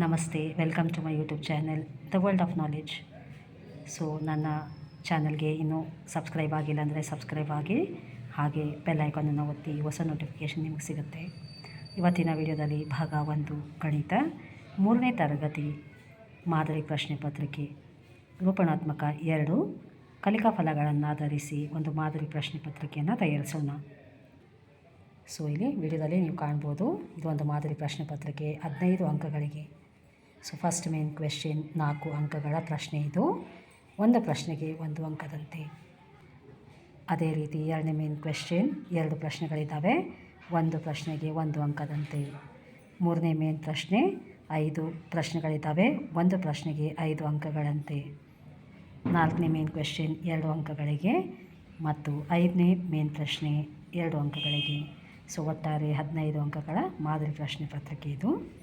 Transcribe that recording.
ನಮಸ್ತೆ welcome to my YouTube channel the world of knowledge so ನನ್ನ ಚಾನಲ್ಗೆ ಇನ್ನೂ ಸಬ್ಸ್ಕ್ರೈಬ್ ಆಗಿಲ್ಲ ಅಂದರೆ ಸಬ್ಸ್ಕ್ರೈಬ್ ಆಗಿ, ಹಾಗೆ ಬೆಲ್ ಐಕಾನನ್ನು ಒತ್ತಿ ಹೊಸ ನೋಟಿಫಿಕೇಷನ್ ನಿಮಗೆ ಸಿಗುತ್ತೆ. ಇವತ್ತಿನ ವಿಡಿಯೋದಲ್ಲಿ ಭಾಗ ಒಂದು, ಗಣಿತ. ಮೂರನೇ ತರಗತಿ, ಮಾದರಿ ಪ್ರಶ್ನೆ ಪತ್ರಿಕೆ, ರೂಪಣಾತ್ಮಕ ಎರಡು, ಕಲಿಕಾ ಫಲಗಳನ್ನು ಆಧರಿಸಿ ಒಂದು ಮಾದರಿ ಪ್ರಶ್ನೆ ಪತ್ರಿಕೆಯನ್ನು ತಯಾರಿಸೋಣ. ಸೊ ಇಲ್ಲಿ ವಿಡಿಯೋದಲ್ಲಿ ನೀವು ಕಾಣ್ಬೋದು, ಇದು ಒಂದು ಮಾದರಿ ಪ್ರಶ್ನೆ ಪತ್ರಿಕೆ ಹದಿನೈದು ಅಂಕಗಳಿಗೆ. ಸೊ ಫಸ್ಟ್ ಮೇನ್ ಕ್ವೆಶ್ಚನ್ ನಾಲ್ಕು ಅಂಕಗಳ ಪ್ರಶ್ನೆ ಇದು. ಒಂದು ಪ್ರಶ್ನೆಗೆ ಒಂದು ಅಂಕದಂತೆ. ಅದೇ ರೀತಿ ಎರಡನೇ ಮೇನ್ ಕ್ವೆಶ್ಚನ್ ಎರಡು ಪ್ರಶ್ನೆಗಳಿದ್ದಾವೆ ಒಂದು ಪ್ರಶ್ನೆಗೆ ಒಂದು ಅಂಕದಂತೆ. ಮೂರನೇ ಮೇನ್ ಪ್ರಶ್ನೆ, ಐದು ಪ್ರಶ್ನೆಗಳಿದ್ದಾವೆ ಒಂದು ಪ್ರಶ್ನೆಗೆ ಐದು ಅಂಕಗಳಂತೆ. ನಾಲ್ಕನೇ ಮೇನ್ ಕ್ವೆಶ್ಚನ್ ಎರಡು ಅಂಕಗಳಿಗೆ. ಮತ್ತು ಐದನೇ ಮೇನ್ ಪ್ರಶ್ನೆ, ಎರಡು ಅಂಕಗಳಿಗೆ. ಸೊ ಒಟ್ಟಾರೆ ಹದಿನೈದು ಅಂಕಗಳ ಮಾದರಿ ಪ್ರಶ್ನೆ ಪತ್ರಿಕೆ ಇದು.